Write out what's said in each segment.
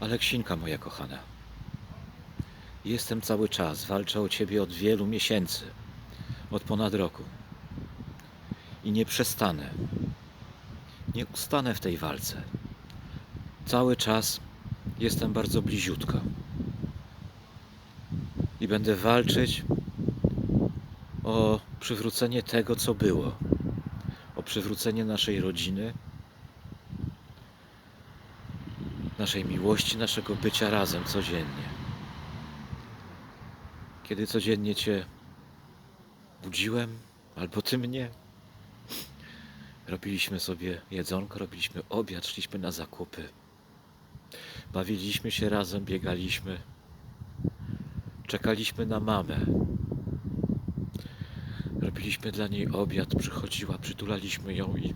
Aleksinka moja kochana. Jestem cały czas, walczę o Ciebie od wielu miesięcy, od ponad roku. I nie przestanę. Nie ustanę w tej walce. Cały czas jestem bardzo bliziutko. I będę walczyć o przywrócenie tego, co było. O przywrócenie naszej rodziny, naszej miłości, naszego bycia razem codziennie. Kiedy codziennie Cię budziłem, albo Ty mnie, robiliśmy sobie jedzonko, robiliśmy obiad, szliśmy na zakupy. Bawiliśmy się razem, biegaliśmy. Czekaliśmy na mamę. Robiliśmy dla niej obiad, przychodziła, przytulaliśmy ją i,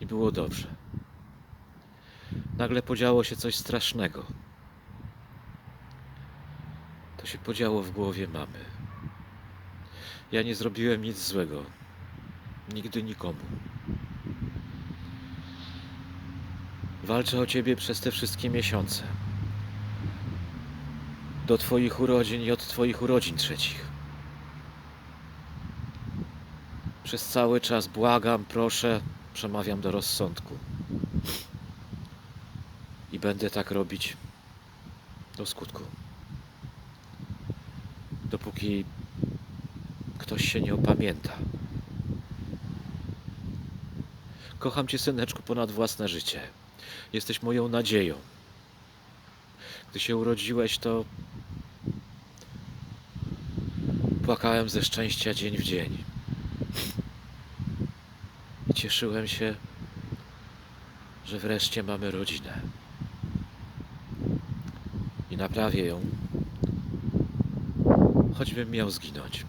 i było dobrze. Nagle podziało się coś strasznego. To się podziało w głowie mamy. Ja nie zrobiłem nic złego. Nigdy nikomu. Walczę o ciebie przez te wszystkie miesiące. Do twoich urodzin i od twoich urodzin trzecich. Przez cały czas błagam, proszę, przemawiam do rozsądku. I będę tak robić do skutku. Dopóki ktoś się nie opamięta. Kocham cię, syneczku, ponad własne życie. Jesteś moją nadzieją. Gdy się urodziłeś, to płakałem ze szczęścia dzień w dzień. I cieszyłem się, że wreszcie mamy rodzinę. Naprawię ją, choćbym miał zginąć.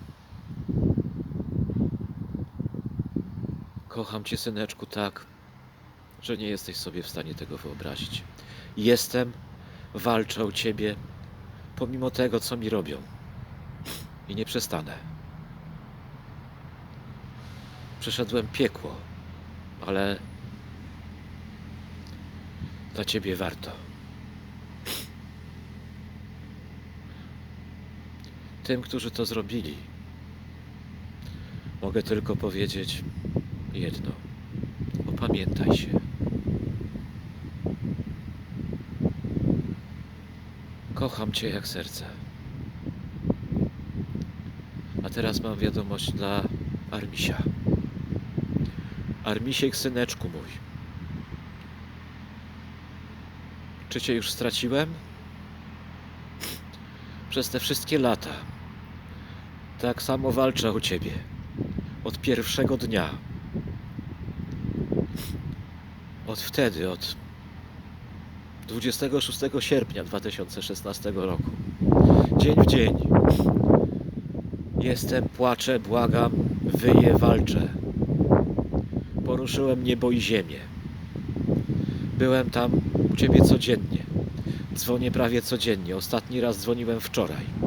Kocham cię, syneczku, tak, że nie jesteś sobie w stanie tego wyobrazić. Jestem, walczę o ciebie, pomimo tego, co mi robią. I nie przestanę. Przeszedłem piekło, ale dla ciebie warto. Tym, którzy to zrobili, mogę tylko powiedzieć jedno. Opamiętaj się. Kocham cię jak serce. A teraz mam wiadomość dla Armisia. Armisiek, syneczku mój. Czy cię już straciłem? Przez te wszystkie lata. Tak samo walczę o ciebie. Od pierwszego dnia. Od wtedy, od 26 sierpnia 2016 roku. Dzień w dzień. Jestem, płaczę, błagam, wyję, walczę. Poruszyłem niebo i ziemię. Byłem tam u ciebie codziennie. Dzwonię prawie codziennie. Ostatni raz dzwoniłem wczoraj.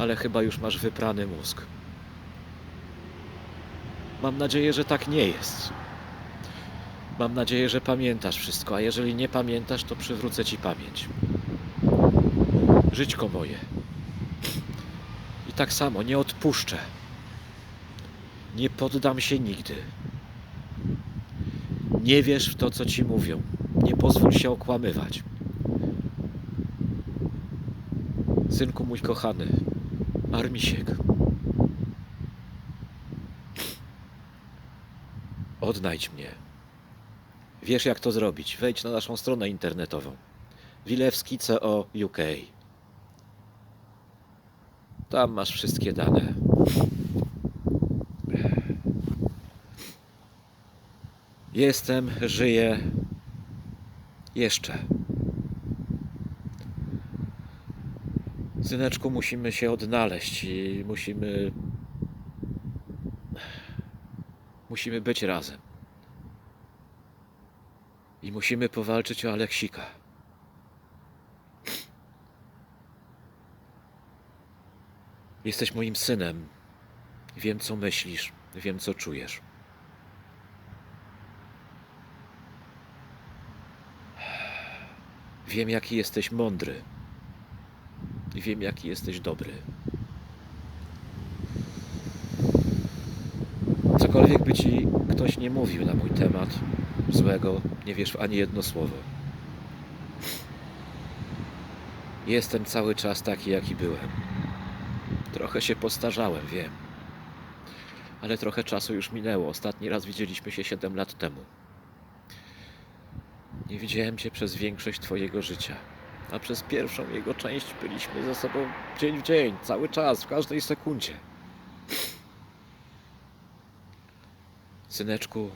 Ale chyba już masz wyprany mózg. Mam nadzieję, że tak nie jest. Mam nadzieję, że pamiętasz wszystko, a jeżeli nie pamiętasz, to przywrócę ci pamięć. Żyćko moje. I tak samo nie odpuszczę. Nie poddam się nigdy. Nie wierz w to, co ci mówią. Nie pozwól się okłamywać. Synku mój kochany, Armisiek. Odnajdź mnie. Wiesz, jak to zrobić. Wejdź na naszą stronę internetową. Wilewski CO UK. Tam masz wszystkie dane. Jestem, żyję. Jeszcze. Syneczku, musimy się odnaleźć i musimy. Musimy być razem. I musimy powalczyć o Aleksika. Jesteś moim synem. Wiem, co myślisz, wiem, co czujesz. Wiem, jaki jesteś mądry. I wiem, jaki jesteś dobry. Cokolwiek by ci ktoś nie mówił na mój temat złego, nie wiesz ani jedno słowo. Jestem cały czas taki, jaki byłem. Trochę się postarzałem, wiem. Ale trochę czasu już minęło. Ostatni raz widzieliśmy się 7 lat temu. Nie widziałem cię przez większość twojego życia. A przez pierwszą jego część byliśmy ze sobą dzień w dzień, cały czas, w każdej sekundzie. Syneczku.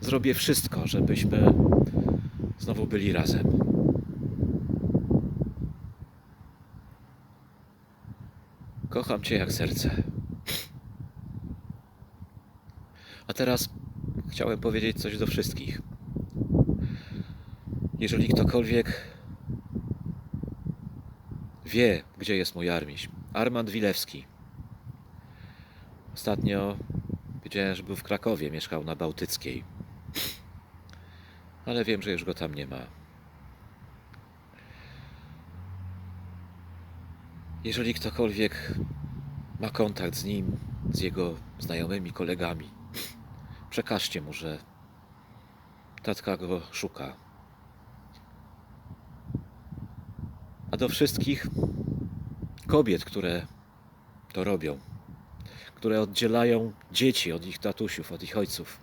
Zrobię wszystko, żebyśmy znowu byli razem. Kocham cię jak serce. A teraz chciałem powiedzieć coś do wszystkich. Jeżeli ktokolwiek wie, gdzie jest mój armiś, Armand Wilewski. Ostatnio wiedziałem, że był w Krakowie, mieszkał na Bałtyckiej. Ale wiem, że już go tam nie ma. Jeżeli ktokolwiek ma kontakt z nim, z jego znajomymi, kolegami, przekażcie mu, że tatka go szuka. A do wszystkich kobiet, które to robią, które oddzielają dzieci od ich tatusiów, od ich ojców,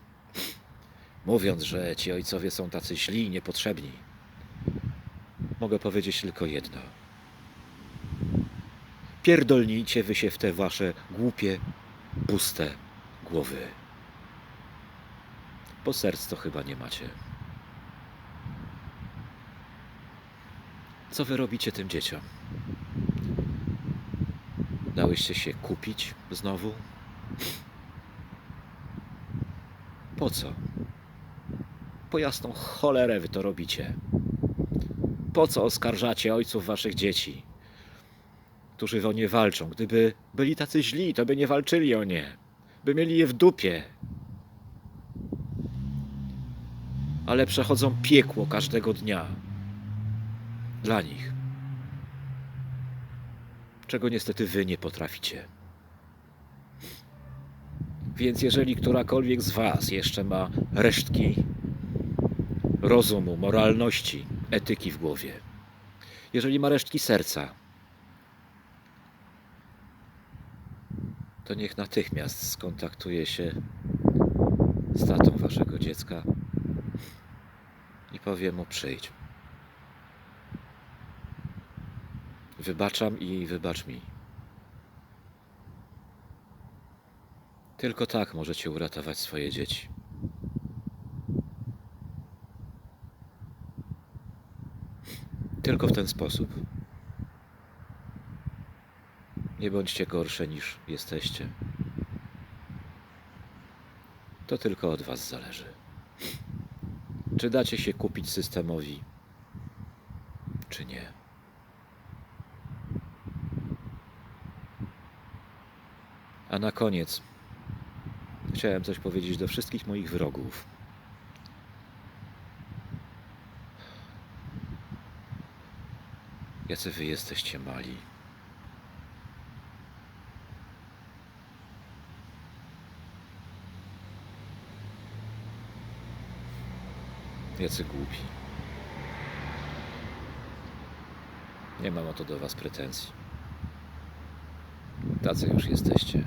mówiąc, że ci ojcowie są tacy źli i niepotrzebni, mogę powiedzieć tylko jedno. Pierdolnijcie wy się w te wasze głupie, puste głowy. Bo serc to chyba nie macie. Co wy robicie tym dzieciom? Dałyście się kupić znowu? Po co? Po jasną cholerę wy to robicie. Po co oskarżacie ojców waszych dzieci, którzy o nie walczą? Gdyby byli tacy źli, to by nie walczyli o nie. By mieli je w dupie. Ale przechodzą piekło każdego dnia. Dla nich czego niestety wy nie potraficie. Więc jeżeli którakolwiek z was jeszcze ma resztki rozumu, moralności, etyki w głowie, jeżeli ma resztki serca, to niech natychmiast skontaktuje się z tatą waszego dziecka i powie mu przyjdź. Wybaczam i wybacz mi. Tylko tak możecie uratować swoje dzieci. Tylko w ten sposób. Nie bądźcie gorsze niż jesteście. To tylko od Was zależy. Czy dacie się kupić systemowi, czy nie. A na koniec chciałem coś powiedzieć do wszystkich moich wrogów. Jacy wy jesteście mali. Jacy głupi. Nie mam o to do was pretensji. Tacy już jesteście.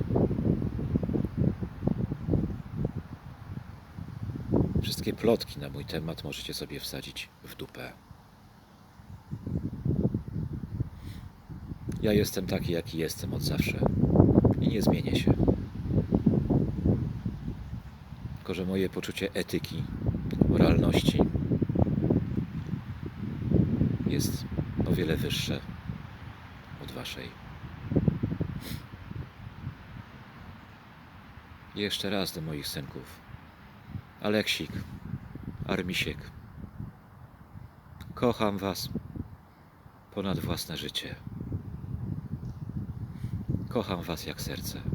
Wszystkie plotki na mój temat możecie sobie wsadzić w dupę. Ja jestem taki, jaki jestem od zawsze i nie zmienię się. Tylko, że moje poczucie etyki, moralności jest o wiele wyższe od waszej. Jeszcze raz do moich synków. Aleksik, Armisiek. Kocham was ponad własne życie. Kocham was jak serce.